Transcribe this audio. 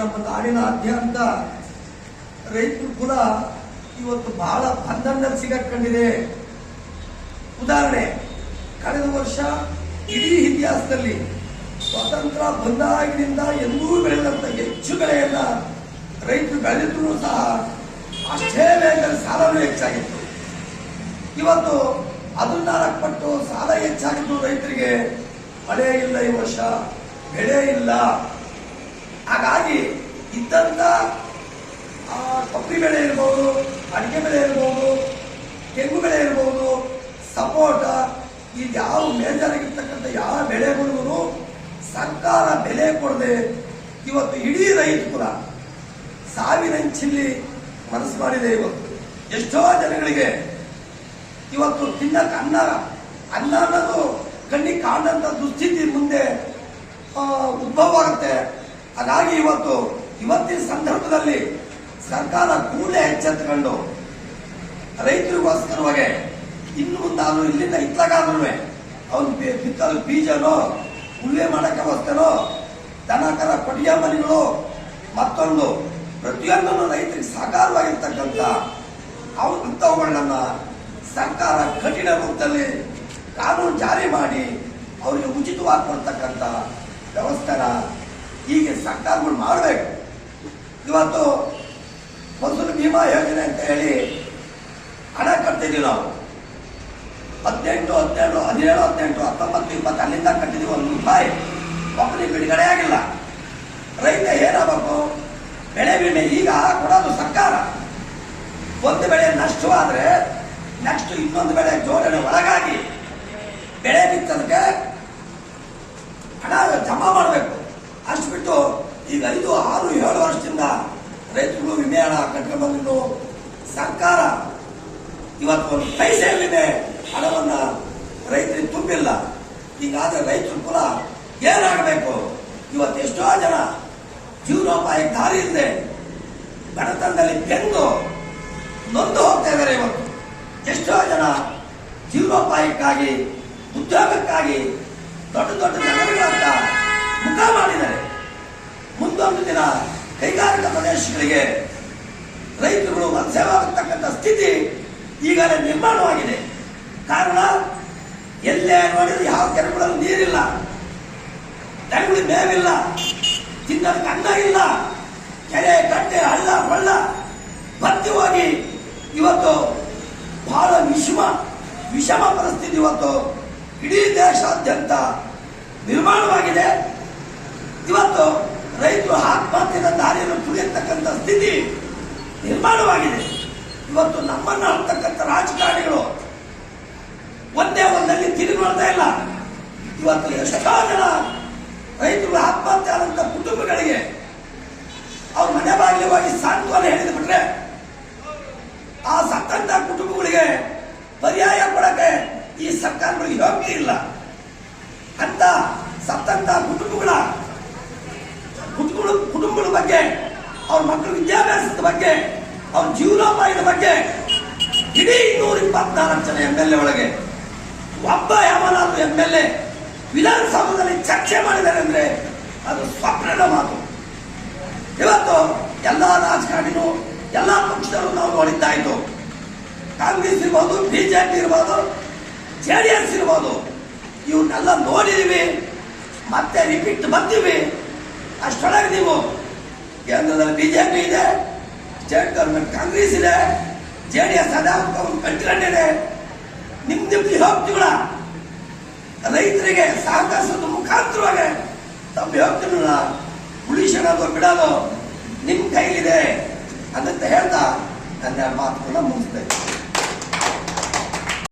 ನಮ್ಮ ನಾಡಿನಾದ್ಯಂತ ರೈತರು ಕೂಡ ಇವತ್ತು ಬಹಳ ಬಂಧನದಲ್ಲಿ ಸಿಗಾಕೊಂಡಿದೆ ಉದಾಹರಣೆ, ಕಳೆದ ವರ್ಷ ಇಡೀ ಇತಿಹಾಸದಲ್ಲಿ ಸ್ವತಂತ್ರ ಬಂದಾಗಿನಿಂದ ಎಂದೂ ಬೆಳೆದಂತ ಹೆಚ್ಚು ಬೆಳೆಯನ್ನ ರೈತರು ಬೆಳೆದಿದ್ರು ಸಹ ಅಷ್ಟೇ ವೇಗದಲ್ಲಿ ಸಾಲನೂ ಹೆಚ್ಚಾಗಿತ್ತು. ಇವತ್ತು ಹದಿನಾಲ್ಕು ಪಟ್ಟು ಸಾಲ ಹೆಚ್ಚಾಗಿದ್ದು ರೈತರಿಗೆ, ಮಳೆ ಇಲ್ಲ ಈ ವರ್ಷ, ಬೆಳೆ ಇಲ್ಲ. ಹಾಗಾಗಿ ಇದ್ದಂತ ಆ, ಕೊಬ್ಬರಿ ಬೆಳೆ ಇರ್ಬೋದು ಅಡಿಕೆ ಬೆಳೆ ಇರ್ಬೋದು ತೆಂಗು ಬೆಳೆ ಇರ್ಬೋದು ಸಪೋಟ ಇದು ಯಾವ ಮೇಜರ್ ಆಗಿರ್ತಕ್ಕಂಥ ಯಾವ ಬೆಳೆಗಳಿಗೂ ಸರ್ಕಾರ ಬೆಲೆ ಕೊಡದೆ ಇವತ್ತು ಇಡೀ ರೈತ ಕೂಡ ಸಾವಿನಂಚಿಲ್ಲಿ ಮನಸ್ಸು ಮಾಡಿದೆ ಇವತ್ತು. ಎಷ್ಟೋ ಜನಗಳಿಗೆ ಇವತ್ತು ತಿನ್ನಕ್ಕೆ ಅನ್ನ ಅನ್ನ ಅನ್ನೋದು ಕಣ್ಣಿಗೆ ಕಾಣಂಥ ದುಸ್ಥಿತಿ ಮುಂದೆ ಉದ್ಭವ ಆಗುತ್ತೆ. ಹಾಗಾಗಿ ಇವತ್ತು, ಇವತ್ತಿನ ಸಂದರ್ಭದಲ್ಲಿ ಸರ್ಕಾರ ಕೂಡಲೇ ಎಚ್ಚೆತ್ತುಕೊಂಡು ರೈತರಿಗೋಸ್ಕರವಾಗಿ ಇನ್ನು ಮುಂದಾದ್ರೂ ಇಲ್ಲಿಂದ ಇತ್ತಲಾಗಾದ್ರೂ ಅವ್ನು ಬಿತ್ತಲು ಬೀಜನೋ, ಉಳುವೆ ಮಾಡಕ್ಕೆ ವಸ್ತನೋ ದನ, ಕರ ಕೊಟ್ಟಿಗೆ ಮನೆಗಳು ಮತ್ತೊಂದು ಪ್ರತಿಯೊಂದನ್ನು ರೈತರಿಗೆ ಸಾಕಾರವಾಗಿರ್ತಕ್ಕಂಥ ಅವ್ರ ಸರ್ಕಾರ ಕಠಿಣ ರೂಪದಲ್ಲಿ ಕಾನೂನು ಜಾರಿ ಮಾಡಿ ಅವರಿಗೆ ಉಚಿತವಾಗಿ ಕೊಡ್ತಕ್ಕಂಥ ವ್ಯವಸ್ಥೆನ ಹೀಗೆ ಸರ್ಕಾರಗಳು ಮಾಡಬೇಕು. ಇವತ್ತು ಫಸಲು ಭೀಮಾ ಯೋಜನೆ ಅಂತ ಹೇಳಿ ಹಣ ಕಟ್ತಿದ್ದೀವಿ ನಾವು. ಹದಿನೆಂಟು, ಹದಿನೇಳು ಹದಿನೇಳು, ಹದಿನೆಂಟು, ಹತ್ತೊಂಬತ್ತು, ಇಪ್ಪತ್ತು, ಅಲ್ಲಿಂದ ಕಟ್ಟಿದ್ದೀವಿ ಒಂದು ರೂಪಾಯಿ. ಒಬ್ಬರಿಗೆ ಬಿಡುಗಡೆ ಆಗಿಲ್ಲ. ರೈತ ಏನಾಗಬೇಕು? ಬೆಳೆ ವಿಮೆ ಈಗ ಕೊಡೋದು ಸರ್ಕಾರ. ಒಂದು ಬೆಳೆ ನಷ್ಟವಾದ್ರೆ ನೆಕ್ಸ್ಟ್ ಇನ್ನೊಂದು ಬೆಳೆ ಜೋಡಣೆ ಒಳಗಾಗಿ ಬೆಳೆ ಬಿತ್ತದಕ್ಕೆ ಹಣ ಜಮಾ ಮಾಡಬೇಕು ಅಷ್ಟು ಬಿಟ್ಟು ಈಗ ಐದು ಆರು ಏಳು ವರ್ಷದಿಂದ ರೈತರು ವಿಮೆ ಹಣ ಕಟ್ಕೊಂಡು ಬಂದಿದ್ದು ಸರ್ಕಾರ ಇವತ್ತು ಒಂದು ಪೈಸೆ ವಿಮೆ ಹಣವನ್ನ ರೈತರಿಗೆ ತುಂಬಿಲ್ಲ. ಹೀಗಾದ್ರೆ ರೈತರು ಕುಲ ಏನಾಗಬೇಕು? ಇವತ್ತು ಎಷ್ಟೋ ಜನ ಜೀವನೋಪಾಯ ದಾರಿ ಇಲ್ಲದೆ ಬಡತನದಲ್ಲಿ ಬೆಂದು ನೊಂದು ಹೋಗ್ತಾ ಇದ್ದಾರೆ ಇವತ್ತು. ಎಷ್ಟೋ ಜನ ಜೀವನೋಪಾಯಕ್ಕಾಗಿ, ಉದ್ಯೋಗಕ್ಕಾಗಿ ದೊಡ್ಡ ದೊಡ್ಡ ನಗರಗಳಂತ ಮುಖ ಮಾಡಿದ್ದಾರೆ. ಮುಂದೊಂದು ದಿನ ಕೈಗಾರಿಕಾ ಪ್ರದೇಶಗಳಿಗೆ ರೈತರುಗಳು ಮನಸೇವಾಗತಕ್ಕಂಥ ಸ್ಥಿತಿ ಈಗಲೇ ನಿರ್ಮಾಣವಾಗಿದೆ. ಕಾರಣ, ಎಲ್ಲೇ ನೋಡಿದ್ರೆ ಯಾವ ಕೆರೆಗಳಲ್ಲಿ ನೀರಿಲ್ಲ. ದನಗಳು ಮೇವಿಲ್ಲ. ತಿನ್ನೋದಕ್ಕೆ ಅನ್ನ ಇಲ್ಲ. ಕೆರೆ ಕಟ್ಟೆ ಹಳ್ಳ, ಹೊಳ್ಳ. ಭರ್ತಿ ಹೋಗಿ ಇವತ್ತು ಬಹಳ ವಿಷಮ ವಿಷಮ ಪರಿಸ್ಥಿತಿ ಇವತ್ತು ಇಡೀ ದೇಶಾದ್ಯಂತ ನಿರ್ಮಾಣವಾಗಿದೆ. ಇವತ್ತು ರೈತರು ಆತ್ಮಹತ್ಯೆಯ ದಾರಿಯನ್ನು ತುಳಿಯತಕ್ಕಂಥ ಸ್ಥಿತಿ ನಿರ್ಮಾಣವಾಗಿದೆ. ಇವತ್ತು ನಮ್ಮನ್ನ ಆಳ್ತಕ್ಕಂಥ ರಾಜಕಾರಣಿಗಳು ಒಂದೇ ಒಂದಲ್ಲಿ ತಿರುಗಿ ನೋಡ್ತಾ ಇಲ್ಲ. ಇವತ್ತು ಎಷ್ಟೋ ಜನ ರೈತರು ಆತ್ಮಹತ್ಯೆ ಆದಂತ ಕುಟುಂಬಗಳಿಗೆ ಅವ್ರ ಮನೆ ಬಾಗಿಲು ಸಾಂತ್ವನ ಹೇಳಿದ ಬಿಟ್ರೆ ಆ ಸತ್ತಂತ ಕುಟುಂಬಗಳಿಗೆ ಪರ್ಯಾಯ ಕೊಡಕ್ಕೆ ಈ ಸರ್ಕಾರಗಳು ಯೋಗ್ಯ ಇಲ್ಲ. ಅಂತ ಸತ್ತಂತ ಕುಟುಂಬಗಳ ಕುಟುಂಬಗಳ ಬಗ್ಗೆ, ಅವ್ರ ಮಕ್ಕಳ ವಿದ್ಯಾಭ್ಯಾಸದ ಬಗ್ಗೆ ಅವ್ರ ಜೀವನೋಪಾಯದ ಬಗ್ಗೆ ಇಡೀ ಇನ್ನೂರ ಇಪ್ಪತ್ನಾಲ್ಕು ಜನ ಎಂ ಎಲ್ ಎ ಒಳಗೆ ಒಬ್ಬ ಯಾವನಾದ್ರೂ ಎಂ ಎಲ್ ಎ ವಿಧಾನಸೌಧದಲ್ಲಿ ಚರ್ಚೆ ಮಾಡಿದ್ದಾರೆ ಅಂದ್ರೆ ಅದು ಸ್ವಪ್ನದ ಮಾತು. ಇವತ್ತು ಎಲ್ಲ ರಾಜಕಾರಣಿನೂ, ಎಲ್ಲ ಪಕ್ಷದವರು ನಾವು ನೋಡಿದ್ದಾಯ್ತು ಕಾಂಗ್ರೆಸ್ ಇರ್ಬೋದು ಬಿಜೆಪಿ ಇರ್ಬೋದು ಜೆ ಡಿ ಎಸ್ ಇರ್ಬೋದು ಇವನ್ನೆಲ್ಲ ನೋಡಿದೀವಿ, ಮತ್ತೆ ರಿಪೀಟ್ ಬರ್ತೀವಿ ಅಷ್ಟೊಳಗೆ ನೀವು ಕೇಂದ್ರದಲ್ಲಿ ಬಿಜೆಪಿ ಇದೆ ಸ್ಟೇಟ್ ಗೌರ್ಮೆಂಟ್ ಕಾಂಗ್ರೆಸ್ ಇದೆ, ಜೆ ಡಿ ಎಸ್ ಅದ ಕಟ್ಕೊಂಡಿದೆ ನಿಮ್ ನಿಮ್ದು ಹೋಗ್ತಿಗಳ ರೈತರಿಗೆ ಸಹಕರಿಸೋದು ಮುಖಾಂತರವಾಗಿ ತಮ್ಮ ಯೋಗ್ಯನ ಉಳಿಸೋದು, ಬಿಡೋದು ನಿಮ್ ಕೈಲಿದೆ ಅದಂತ ಹೇಳ್ತಾ ನನ್ನ ಮಾತುಗಳನ್ನ ಮುಗಿಸ್ತೇನೆ